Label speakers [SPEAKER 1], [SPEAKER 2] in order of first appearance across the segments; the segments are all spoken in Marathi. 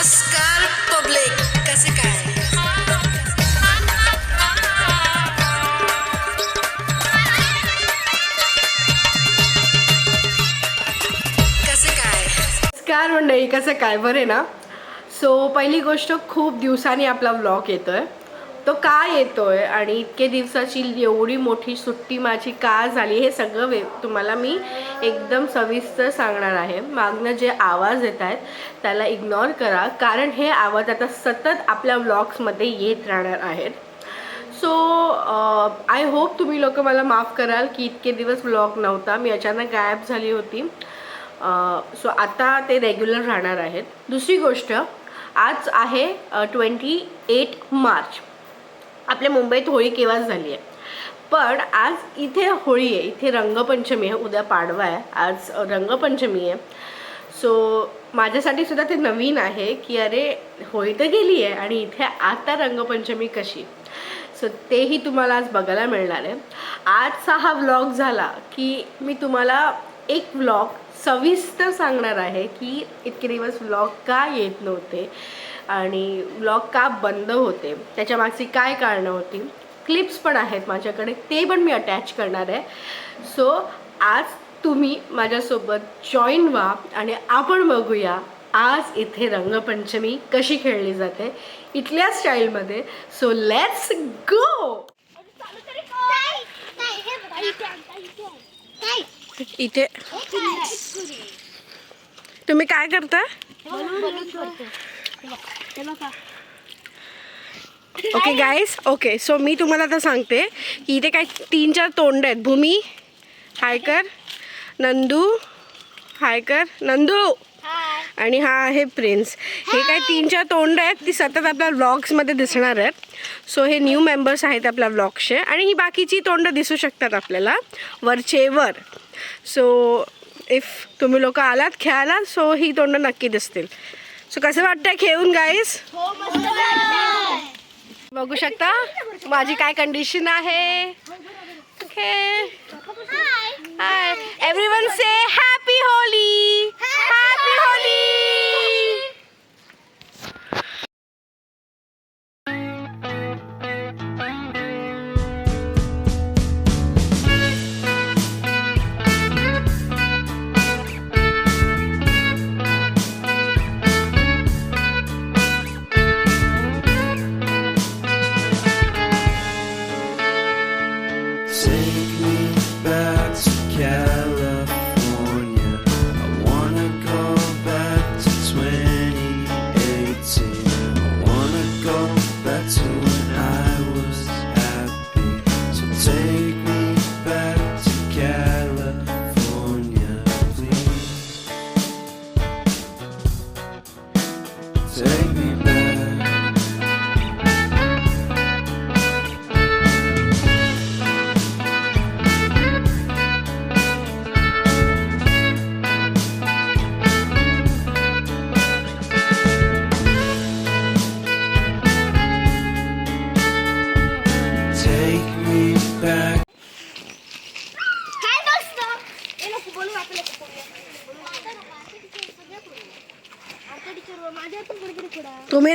[SPEAKER 1] नमस्कार पब्लिक कसे काय कसे काय
[SPEAKER 2] नमस्कार मंडळी कसं काय? बरे ना? सो पहिली गोष्ट खूप दिवसांनी आपला व्लॉग येतोय. तो का येतोय आणि इतके दिवसाची एवढी मोठी सुट्टी माझी का झाली हे सगळं वे तुम्हाला मी एकदम सविस्तर सांगणार आहे. मागनं जे आवाज येत आहेत त्याला इग्नोर करा. कारण हे आवाज आता सतत आपल्या व्लॉग्समध्ये येत राहणार आहेत. सो आय होप तुम्ही लोक मला माफ कराल की इतके दिवस व्लॉग नव्हता. मी अचानक गायब झाली होती. सो आता ते रेग्युलर राहणार आहेत. दुसरी गोष्ट आज आहे ट्वेंटी एट मार्च. आपल्या मुंबईत होळी केव्हाच झाली आहे पण आज इथे होळी आहे इथे रंगपंचमी आहे उद्या पाडवा आहे आज रंगपंचमी आहे. सो माझ्यासाठी सुद्धा ते नवीन आहे की अरे होळी तर गेली आहे आणि इथे आता रंगपंचमी कशी? सो तेही तुम्हाला आज बघायला मिळणार आहे. आजचा हा व्लॉग झाला की मी तुम्हाला एक व्लॉग सविस्तर सांगणार आहे की इतके दिवस व्लॉग का येत नव्हते? आणि व्लॉग का बंद होते? त्याच्या मागची काय कारणं होती? क्लिप्स पण आहेत माझ्याकडे ते पण मी अटॅच करणार आहे. सो आज तुम्ही माझ्यासोबत जॉईन व्हा आणि आपण बघूया आज इथे रंगपंचमी कशी खेळली जाते इथल्या स्टाईलमध्ये. सो लेट्स गो इथे. तुम्ही काय करता? ओके गाईस ओके सो मी तुम्हाला आता सांगते की इथे काय तीन चार तोंड आहेत. भूमी हाय कर नंदू हाय कर नंदू. आणि हा आहे प्रिन्स. हे काय तीन चार तोंड आहेत. ती सतत आपल्या व्लॉग्समध्ये दिसणार आहेत. सो हे न्यू मेंबर्स आहेत आपल्या व्लॉग्सचे आणि ही बाकीची तोंड दिसू शकतात आपल्याला. वरचे वर सो इफ तुम्ही लोक आलात खेळायला सो ही तोंड नक्की दिसतील. सो कसं वाटतंय खेळून गाईस बघू शकता माझी काय कंडिशन आहे? हाय हाय एव्हरीवन से हॅपी होली हॅपी होली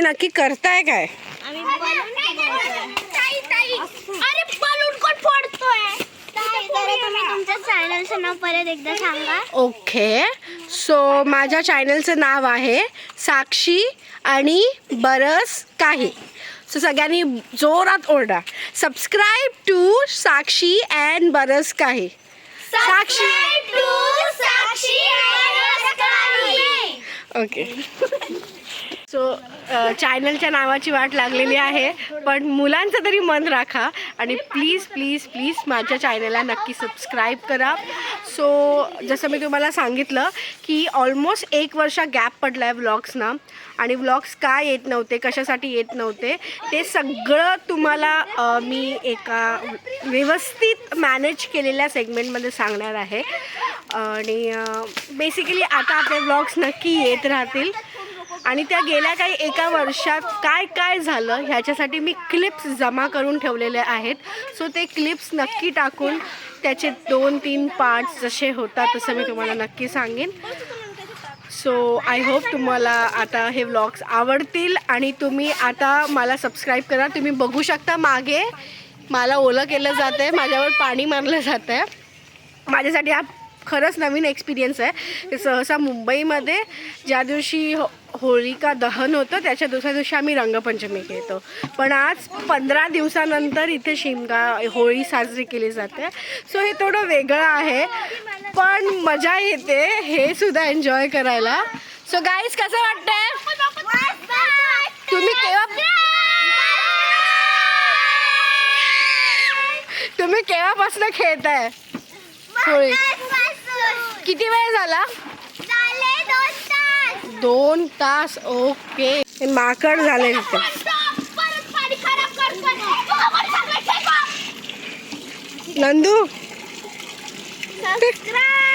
[SPEAKER 2] नक्की करताय काय?
[SPEAKER 3] आम्ही ताई ताई अरे बलून कोण फोडतोय? ताई जरा तुम्ही तुमच्या चॅनलचं नाव परत एकदा सांगा.
[SPEAKER 2] ओके. सो माझ्या चॅनलचं नाव आहे साक्षी आणि बरस काही. सो सगळ्यांनी जोरात ओरडा. सबस्क्राईब टू साक्षी अँड बरस काही. साक्षी.
[SPEAKER 3] साक्षी
[SPEAKER 2] ओके सो चॅनलच्या नावाची वाट लागलेली आहे. पण मुलांचं तरी मन राखा आणि प्लीज प्लीज प्लीज माझ्या चॅनलला नक्की सबस्क्राईब करा. सो जसं मी तुम्हाला सांगितलं की ऑलमोस्ट एक वर्ष गॅप पडला आहे व्लॉग्सना आणि व्लॉग्स का येत नव्हते कशासाठी येत नव्हते ते सगळं तुम्हाला मी एका व्यवस्थित मॅनेज केलेल्या सेगमेंटमध्ये सांगणार आहे. आणि बेसिकली आता आपले व्लॉग्स नक्की येत राहतील. आणि त्या गेल्या काही एका वर्षात काय काय झालं ह्याच्यासाठी मी क्लिप्स जमा करून ठेवलेले आहेत. सो ते क्लिप्स नक्की टाकून त्याचे दोन तीन पार्ट्स जसे होतात तसं मी तुम्हाला नक्की सांगेन. सो आय होप तुम्हाला आता हे व्लॉग्स आवडतील आणि तुम्ही आता मला सबस्क्राईब करा. तुम्ही बघू शकता मागे. मला ओलं केलं जातं आहे माझ्यावर पाणी मारलं जातं आहे माझ्यासाठी हा खरंच नवीन एक्सपिरियन्स आहे. सहसा मुंबईमध्ये ज्या दिवशी हो होळिका दहन होतं त्याच्या दुसऱ्या दिवशी आम्ही रंगपंचमी घेतो पण आज पंधरा दिवसानंतर इथे शिमगा होळी साजरी केली जाते. सो हे थोडं वेगळं आहे. पण मजा येते हे सुद्धा एन्जॉय करायला. सो गाईज कसं वाटतंय? तुम्ही केव्हा तुम्ही केव्हापासून खेळताय? होळी. किती वेळ झाला? दोन तास ओके. हे माकड झाले तिथे नंदू?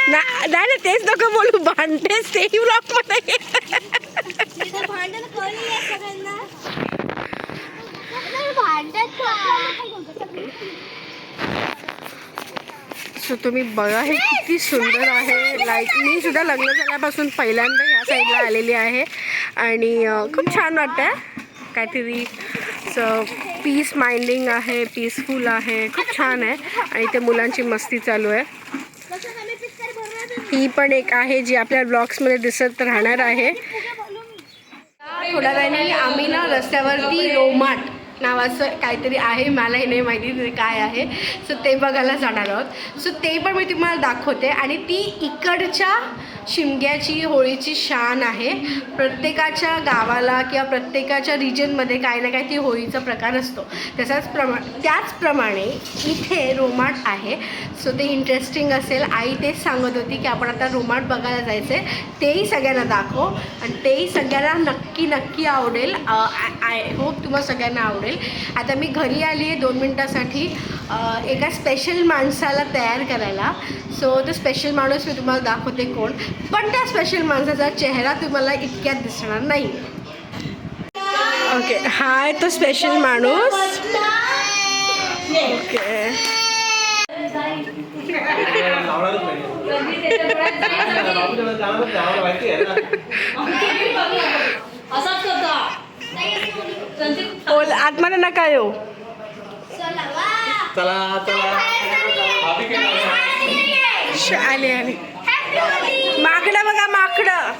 [SPEAKER 2] ना नाही तेच नको बोलू भांडतेच तेही ब्लॉकमध्ये.
[SPEAKER 3] भांडण कळली सगळ्यांना
[SPEAKER 2] सो तुम्ही बघा हे किती सुंदर आहे. लाईक मी सुद्धा लग्न झाल्यापासून पहिल्यांदा ह्या साईडला आलेली आहे. आणि खूप छान वाटतं काहीतरी पीस माइंडिंग आहे पीसफुल आहे. खूप छान आहे. आणि ते मुलांची मस्ती चालू आहे. ही पण एक आहे जी आपल्या ब्लॉग्समध्ये दिसत राहणार आहे. थोड्या वेळाने आम्ही ना रस्त्यावरती रोमाट नावाचं काहीतरी आहे मलाही नाही माहिती काय आहे. सो ते बघायला जाणार आहोत. सो ते पण मी तुम्हाला दाखवते. आणि ती इकडच्या शिमग्याची होळीची शान आहे. प्रत्येकाच्या गावाला किंवा प्रत्येकाच्या रिजनमध्ये काही ना काही ती होळीचा प्रकार असतो. तसाच प्रमा त्याचप्रमाणे इथे रोमाट आहे. सो ते इंटरेस्टिंग असेल. आई तेच सांगत होती की आपण आता रोमाट बघायला जायचं आहे तेही सगळ्यांना दाखव. आणि तेही सगळ्यांना नक्की नक्की आवडेल. आय होप तुम्हाला सगळ्यांना आवडेल. आता मी घरी आली आहे दोन मिनटासाठी एका स्पेशल माणसाला तयार करायला. सो तो स्पेशल माणूस मी तुम्हाला दाखवते कोण. पण त्या स्पेशल माणसाचा चेहरा तुम्हाला इतक्यात दिसणार नाही. ओके हाय तो स्पेशल माणूस. ओके बोल आतमध्ये नका येऊ.
[SPEAKER 4] चला चला.
[SPEAKER 2] आले आले. माकडं बघा माकडं.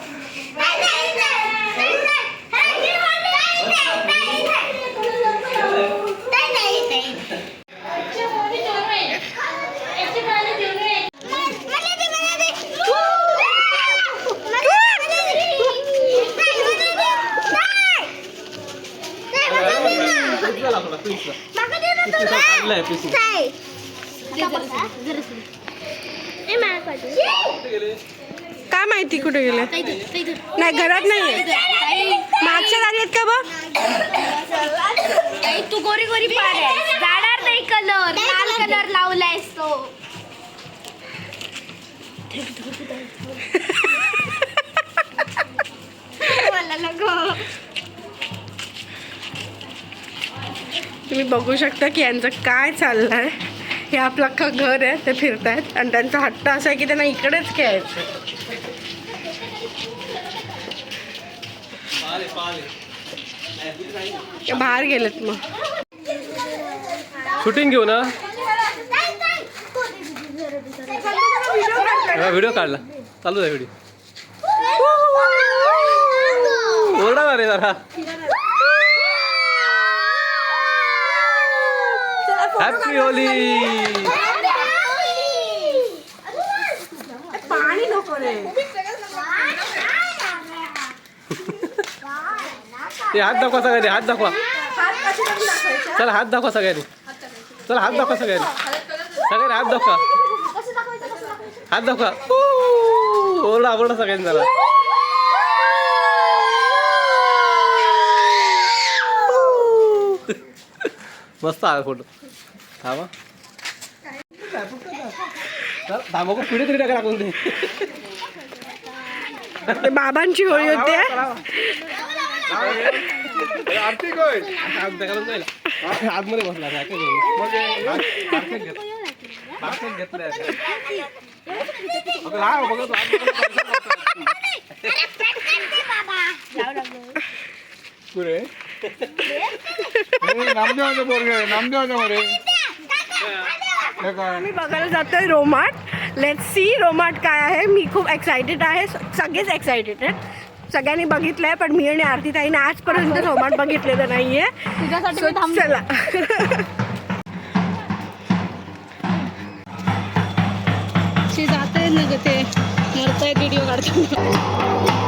[SPEAKER 4] काढलाय पिसू
[SPEAKER 2] काय माहिती कुठे गेले? नाही घरात नाही मागच्या दारी आहेत का बघ
[SPEAKER 3] तू गोरी गोरी पाड आहेस. जाणार नाही कलर लाल कलर लावलायस तो. मला नको.
[SPEAKER 2] तुम्ही बघू शकता की यांचं काय चाललंय. हे आपलं अख्खं घर आहे ते फिरतायत. आणि त्यांचा हट्ट असा आहे की त्यांना इकडेच खेळायचं ते बाहेर गेलेत मग.
[SPEAKER 4] शूटिंग घेऊ ना? व्हिडिओ काढला. चालू आहे व्हिडिओ. ओरडा ना रे जरा. हॅपी होली
[SPEAKER 2] पाणी नको रे.
[SPEAKER 4] ते हात दाखवा सगळ्यांनी हात दाखवा. चला हात दाखवा सगळ्यांनी. चला हात दाखवा सगळ्यांनी. सगळ्यांनी हात दाखवा. हात दाखवा. ओरडा ओरडा सगळ्यांनी जरा. मस्त आला फोटो. थांबा थांबा को पिढी तरी टाका टाकून दे
[SPEAKER 2] ते बाबांची होळी होते
[SPEAKER 4] आरती कोय आतमध्ये बसला काय करू? घेतलं घेतलंय बघ, लाव, बघ, तू आत बघ,
[SPEAKER 3] अरे पटकन दे बाबा
[SPEAKER 5] पुरे नामदेवाचं पोरग आहे नामदेवाचं मध्ये हे काय
[SPEAKER 2] आम्ही बघायला जातोय रोमाट. लेट सी रोमाट काय आहे. मी खूप एक्सायटेड आहे. सगळेच एक्सायटेड आहेत. सगळ्यांनी बघितलंय पण मी आणि आरती ताईने आजपर्यंत रोमाट बघितलेलं नाहीये. So, चला.
[SPEAKER 6] जाते ना ग ते व्हिडिओ काढतो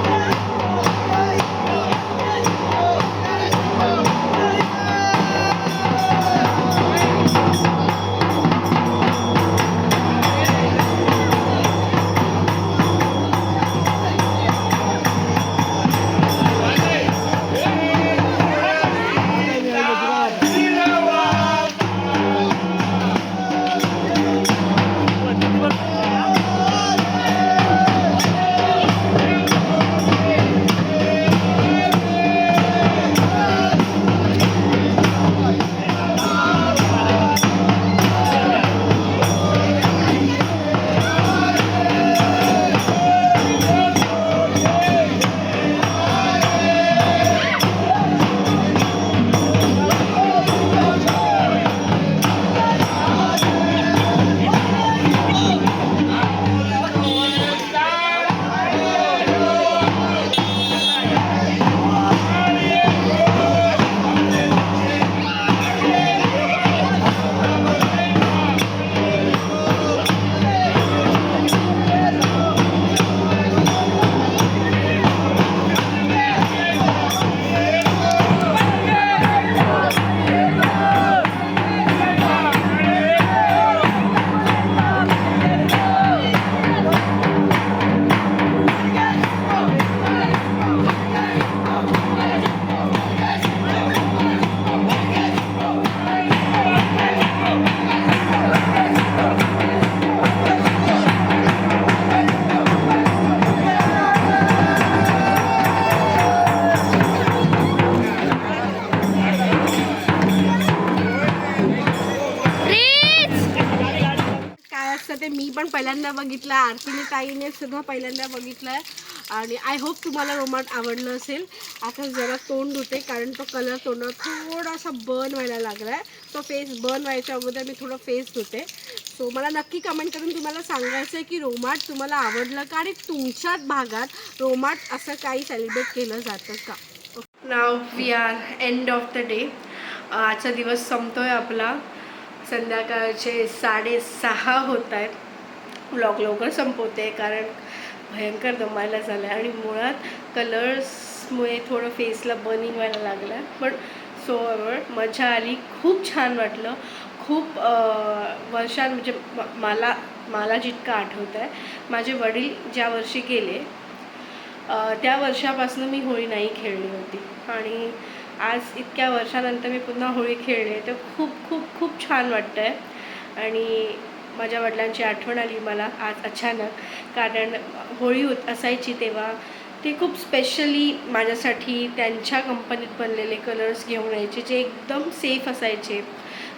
[SPEAKER 2] पण पहिल्यांदा बघितलं आरतीने ताईने सुद्धा पहिल्यांदा बघितलं आणि आय होप तुम्हाला रोमाट आवडलं असेल. आता जरा तोंड धुते कारण तो कलर तोंडावर थोडासा बर्न व्हायला लागला आहे तो फेस बर्न व्हायच्या अगोदर मी थोडं फेस धुते. सो मला नक्की कमेंट करून तुम्हाला सांगायचं आहे की रोमाट तुम्हाला आवडलं का? आणि तुमच्याच भागात रोमाट असं काही सेलिब्रेट केलं जातं का? नाव we are end of the day आजचा दिवस संपतोय आपला. संध्याकाळचे साडेसहा होत आहेत. ब्लॉग लवकर संपवते कारण भयंकर दमायला झालं आहे आणि मुळात कलर्समुळे थोडं फेसला बर्निंग व्हायला लागलं. आहे पण सो मजा आली. खूप छान वाटलं. खूप अं, वर्षां म्हणजे मला मला जितकं आठवतं आहे माझे वडील ज्या वर्षी गेले त्या वर्षापासून मी होळी नाही खेळली होती. आणि आज इतक्या वर्षानंतर मी पुन्हा होळी खेळले तर खूप खूप खूप छान वाटतं आहे आणि माझ्या वडिलांची आठवण आली मला आज अचानक. कारण होळी होत असायची तेव्हा. ते खूप स्पेशली माझ्यासाठी त्यांच्या कंपनीत बनलेले कलर्स घेऊन यायचे जे एकदम सेफ असायचे.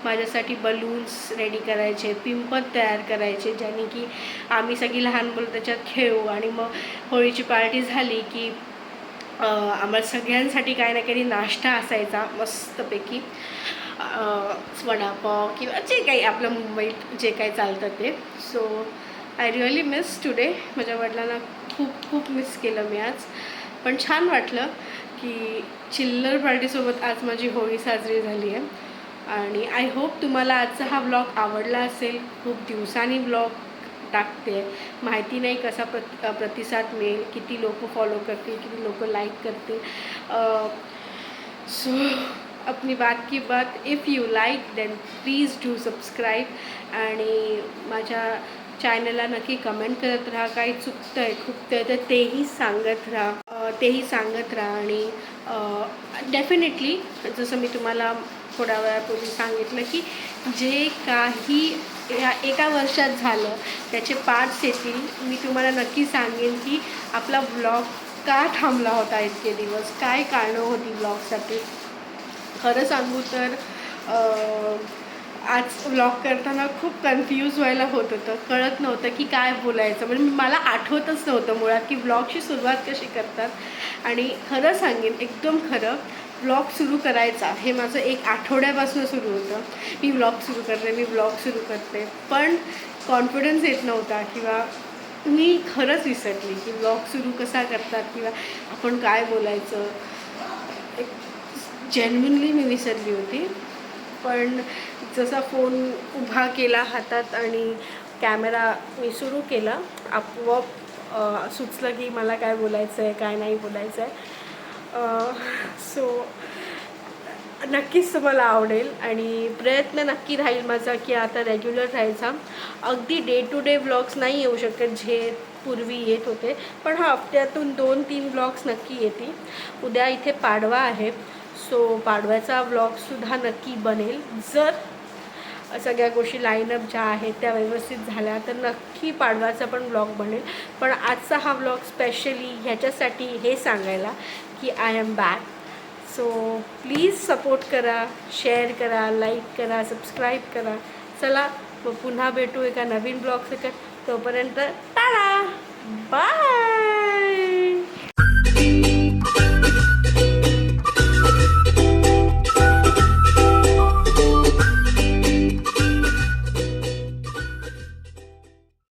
[SPEAKER 2] माझ्यासाठी बलून्स रेडी करायचे पिंपत तयार करायचे ज्याने की आम्ही सगळी लहान मुलं त्याच्यात खेळू. आणि मग होळीची पार्टी झाली की आम्हाला सगळ्यांसाठी काही ना काही नाश्ता असायचा मस्तपैकी. वडापाव किंवा जे काही आपलं मुंबईत जे काही चालतं ते. So I really miss today माझ्या वडिलांना खूप खूप मिस केलं मी आज. पण छान वाटलं की चिल्लर पार्टीसोबत आज माझी होळी साजरी झाली आहे. आणि आय होप तुम्हाला आजचा हा ब्लॉग आवडला असेल. खूप दिवसांनी ब्लॉग टाकते. माहिती नाही कसा प्रति प्रतिसाद मिळेल किती लोक फॉलो करतील किती लोक लाईक करतील. सो अपनी बात की बात if you like then please do subscribe आणि माझ्या चॅनलला नक्की कमेंट करत राहा. काही चुकतं आहे खुपतं आहे तर तेही सांगत राहा. तेही सांगत राहा. आणि डेफिनेटली जसं मी तुम्हाला थोड्या वेळापूर्वी सांगितलं की जे काही या एका वर्षात झालं त्याचे पार्ट्स येतील. मी तुम्हाला नक्की सांगेन की आपला ब्लॉग का थांबला होता इतके दिवस? काय कारणं होती ब्लॉगसाठी खरं सांगू तर आज व्लॉग करताना खूप कन्फ्यूज व्हायला होत होतं. कळत नव्हतं की काय बोलायचं. म्हणजे मला आठवतच नव्हतं मुळात की व्लॉगची सुरुवात कशी करतात. आणि खरं सांगेन एकदम खरं व्लॉग सुरू करायचा हे माझं एक आठवड्यापासून सुरू होतं. मी व्लॉग सुरू करते मी व्लॉग सुरू करते. पण कॉन्फिडन्स येत नव्हता किंवा मी खरंच विसरली की व्लॉग सुरू कसा करतात किंवा आपण काय बोलायचं. जेन्युनली मी विसरली होती. पण जसा फोन उभा केला हातात आणि कॅमेरा मी सुरू केला आपोआप सुचलं की मला काय बोलायचं आहे काय नाही बोलायचं आहे सो नक्कीच तुम्हाला आवडेल आणि प्रयत्न नक्की राहील माझा की आता रेग्युलर राहायचा. अगदी डे टू डे ब्लॉग्स नाही येऊ शकत जे पूर्वी येत होते. पण हा हप्त्यातून दोन तीन ब्लॉग्स नक्की येतील. उद्या इथे पाडवा आहे. सो पाडव्याचा ब्लॉगसुद्धा नक्की बनेल. जर सगळ्या गोष्टी लाईनअप ज्या आहेत त्या व्यवस्थित झाल्या तर नक्की पाडवाचा पण ब्लॉग बनेल. पण आजचा हा ब्लॉग स्पेशली ह्याच्यासाठी हे सांगायला की I am back so please support करा शेअर करा लाईक करा सबस्क्राईब करा. चला मग पुन्हा भेटू एका नवीन ब्लॉग सकट तोपर्यंत टाळा बाय